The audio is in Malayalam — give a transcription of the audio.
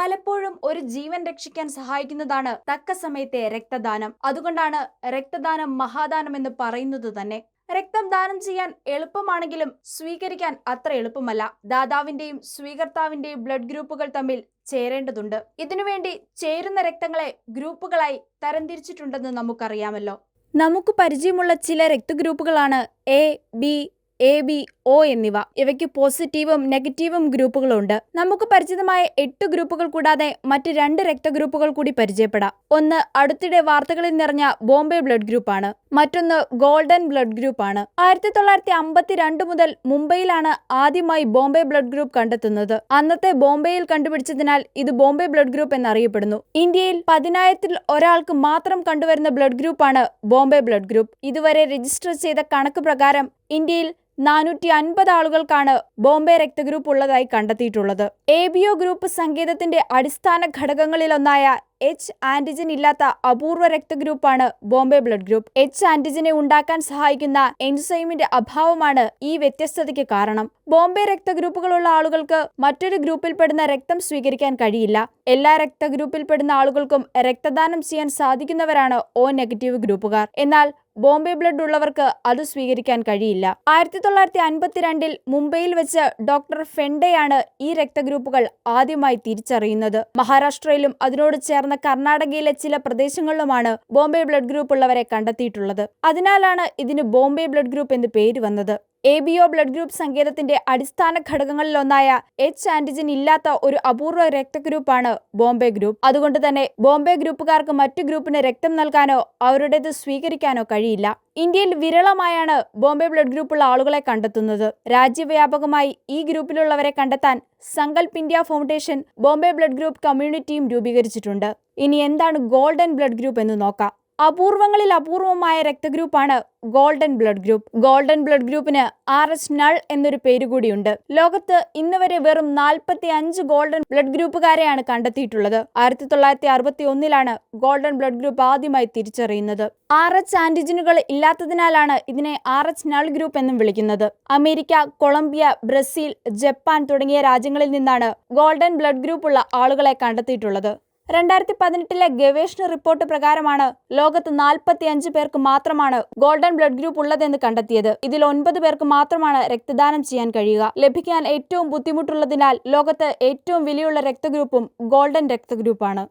പലപ്പോഴും ഒരു ജീവൻ രക്ഷിക്കാൻ സഹായിക്കുന്നതാണ് തക്ക സമയത്തെ രക്തദാനം. അതുകൊണ്ടാണ് രക്തദാനം മഹാദാനം എന്ന് പറയുന്നത് തന്നെ. രക്തം ദാനം ചെയ്യാൻ എളുപ്പമാണെങ്കിലും സ്വീകരിക്കാൻ അത്ര എളുപ്പമല്ല. ദാതാവിന്റെയും സ്വീകർത്താവിന്റെയും ബ്ലഡ് ഗ്രൂപ്പുകൾ തമ്മിൽ ചേരേണ്ടതുണ്ട്. ഇതിനുവേണ്ടി ചേരുന്ന രക്തങ്ങളെ ഗ്രൂപ്പുകളായി തരംതിരിച്ചിട്ടുണ്ടെന്ന് നമുക്കറിയാമല്ലോ. നമുക്ക് പരിചയമുള്ള ചില രക്തഗ്രൂപ്പുകളാണ് A B A B O എന്നിവ. ഇവയ്ക്ക് പോസിറ്റീവും നെഗറ്റീവും ഗ്രൂപ്പുകളുണ്ട്. നമുക്ക് പരിചിതമായ എട്ട് ഗ്രൂപ്പുകൾ കൂടാതെ മറ്റ് രണ്ട് രക്തഗ്രൂപ്പുകൾ കൂടി പരിചയപ്പെടാം. ഒന്ന് അടുത്തിടെ വാർത്തകളിൽ നിറഞ്ഞ ബോംബെ ബ്ലഡ് ഗ്രൂപ്പാണ്. മറ്റൊന്ന് ഗോൾഡൻ ബ്ലഡ് ഗ്രൂപ്പാണ്. ആയിരത്തി തൊള്ളായിരത്തി അമ്പത്തിരണ്ട് മുതൽ മുംബൈയിലാണ് ആദ്യമായി ബോംബെ ബ്ലഡ് ഗ്രൂപ്പ് കണ്ടെത്തുന്നത്. അന്നത്തെ ബോംബെയിൽ കണ്ടുപിടിച്ചതിനാൽ ഇത് ബോംബെ ബ്ലഡ് ഗ്രൂപ്പ് എന്നറിയപ്പെടുന്നു. ഇന്ത്യയിൽ പതിനായിരത്തിൽ ഒരാൾക്ക് മാത്രം കണ്ടുവരുന്ന ബ്ലഡ് ഗ്രൂപ്പാണ് ബോംബെ ബ്ലഡ് ഗ്രൂപ്പ്. ഇതുവരെ രജിസ്റ്റർ ചെയ്ത കണക്ക് പ്രകാരം ഇന്ത്യയിൽ നാനൂറ്റി അൻപത് ആളുകൾക്കാണ് ബോംബെ രക്തഗ്രൂപ്പ് ഉള്ളതായി കണ്ടെത്തിയിട്ടുള്ളത്. എ ബി ഒ ഗ്രൂപ്പ് സംഗീതത്തിന്റെ അടിസ്ഥാന ഘടകങ്ങളിലൊന്നായ എച്ച് ആന്റിജൻ ഇല്ലാത്ത അപൂർവ രക്തഗ്രൂപ്പാണ് ബോംബെ ബ്ലഡ് ഗ്രൂപ്പ്. എച്ച് ആന്റിജനെ ഉണ്ടാക്കാൻ സഹായിക്കുന്ന എൻസൈമിന്റെ അഭാവമാണ് ഈ വ്യത്യസ്തതയ്ക്ക് കാരണം. ബോംബെ രക്തഗ്രൂപ്പുകളുള്ള ആളുകൾക്ക് മറ്റൊരു ഗ്രൂപ്പിൽപ്പെടുന്ന രക്തം സ്വീകരിക്കാൻ കഴിയില്ല. എല്ലാ രക്തഗ്രൂപ്പിൽപ്പെടുന്ന ആളുകൾക്കും രക്തദാനം ചെയ്യാൻ സാധിക്കുന്നവരാണ് ഒ നെഗറ്റീവ് ഗ്രൂപ്പുകാർ. എന്നാൽ ബോംബെ ബ്ലഡ് ഉള്ളവർക്ക് അത് സ്വീകരിക്കാൻ കഴിയില്ല. ആയിരത്തി തൊള്ളായിരത്തി അൻപത്തിരണ്ടിൽ മുംബൈയിൽ വെച്ച് ഡോക്ടർ ഫെൻഡെയാണ് ഈ രക്തഗ്രൂപ്പുകൾ ആദ്യമായി തിരിച്ചറിയുന്നത്. മഹാരാഷ്ട്രയിലും അതിനോട് ചേർന്ന കർണാടകയിലെ ചില പ്രദേശങ്ങളിലുമാണ് ബോംബെ ബ്ലഡ് ഗ്രൂപ്പ് ഉള്ളവരെ കണ്ടെത്തിയിട്ടുള്ളത്. അതിനാലാണ് ഇതിന് ബോംബെ ബ്ലഡ് ഗ്രൂപ്പ് എന്ന് പേര് വന്നത്. A B O blood group സങ്കേതത്തിന്റെ അടിസ്ഥാന ഘടകങ്ങളിലൊന്നായ എച്ച് ആന്റിജൻ ഇല്ലാത്ത ഒരു അപൂർവ രക്തഗ്രൂപ്പാണ് ബോംബെ ഗ്രൂപ്പ്. അതുകൊണ്ട് തന്നെ ബോംബെ ഗ്രൂപ്പുകാർക്ക് മറ്റു ഗ്രൂപ്പിന് രക്തം നൽകാനോ അവരുടേത് സ്വീകരിക്കാനോ കഴിയില്ല. ഇന്ത്യയിൽ വിരളമായാണ് ബോംബെ ബ്ലഡ് ഗ്രൂപ്പുള്ള ആളുകളെ കണ്ടെത്തുന്നത്. രാജ്യവ്യാപകമായി ഈ ഗ്രൂപ്പിലുള്ളവരെ കണ്ടെത്താൻ Sankalp India foundation Bombay blood group കമ്മ്യൂണിറ്റിയും രൂപീകരിച്ചിട്ടുണ്ട്. ഇനി എന്താണ് ഗോൾഡൻ ബ്ലഡ് ഗ്രൂപ്പ് എന്ന് നോക്കാം. അപൂർവങ്ങളിൽ അപൂർവമായ രക്തഗ്രൂപ്പാണ് golden blood group. Golden blood ഗ്രൂപ്പിന് ആർ എസ് നൾ എന്നൊരു പേര് കൂടിയുണ്ട്. ലോകത്ത് ഇന്ന് വരെ വെറും നാൽപ്പത്തി അഞ്ച് ഗോൾഡൻ ബ്ലഡ് ഗ്രൂപ്പുകാരെയാണ് കണ്ടെത്തിയിട്ടുള്ളത്. ആയിരത്തി തൊള്ളായിരത്തി അറുപത്തി ഒന്നിലാണ് ഗോൾഡൻ ബ്ലഡ് ഗ്രൂപ്പ് ആദ്യമായി തിരിച്ചറിയുന്നത്. ആർ എച്ച് ആന്റിജനുകൾ ഇല്ലാത്തതിനാലാണ് ഇതിനെ ആർ എച്ച് നൾ ഗ്രൂപ്പ് എന്നും വിളിക്കുന്നത്. അമേരിക്ക കൊളംബിയ ബ്രസീൽ ജപ്പാൻ തുടങ്ങിയ രാജ്യങ്ങളിൽ നിന്നാണ് ഗോൾഡൻ ബ്ലഡ് ഗ്രൂപ്പ് ഉള്ള ആളുകളെ കണ്ടെത്തിയിട്ടുള്ളത്. രണ്ടായിരത്തി പതിനെട്ടിലെ ഗവേഷണ റിപ്പോർട്ട് പ്രകാരമാണ് ലോകത്ത് നാൽപ്പത്തി അഞ്ച് പേർക്ക് മാത്രമാണ് ഗോൾഡൻ ബ്ലഡ് ഗ്രൂപ്പ് ഉള്ളതെന്ന് കണ്ടെത്തിയത്. ഇതിൽ ഒൻപത് പേർക്ക് മാത്രമാണ് രക്തദാനം ചെയ്യാൻ കഴിയുക. ലഭിക്കാൻ ഏറ്റവും ബുദ്ധിമുട്ടുള്ളതിനാൽ ലോകത്ത് ഏറ്റവും വിലയുള്ള രക്തഗ്രൂപ്പും ഗോൾഡൻ രക്തഗ്രൂപ്പാണ്.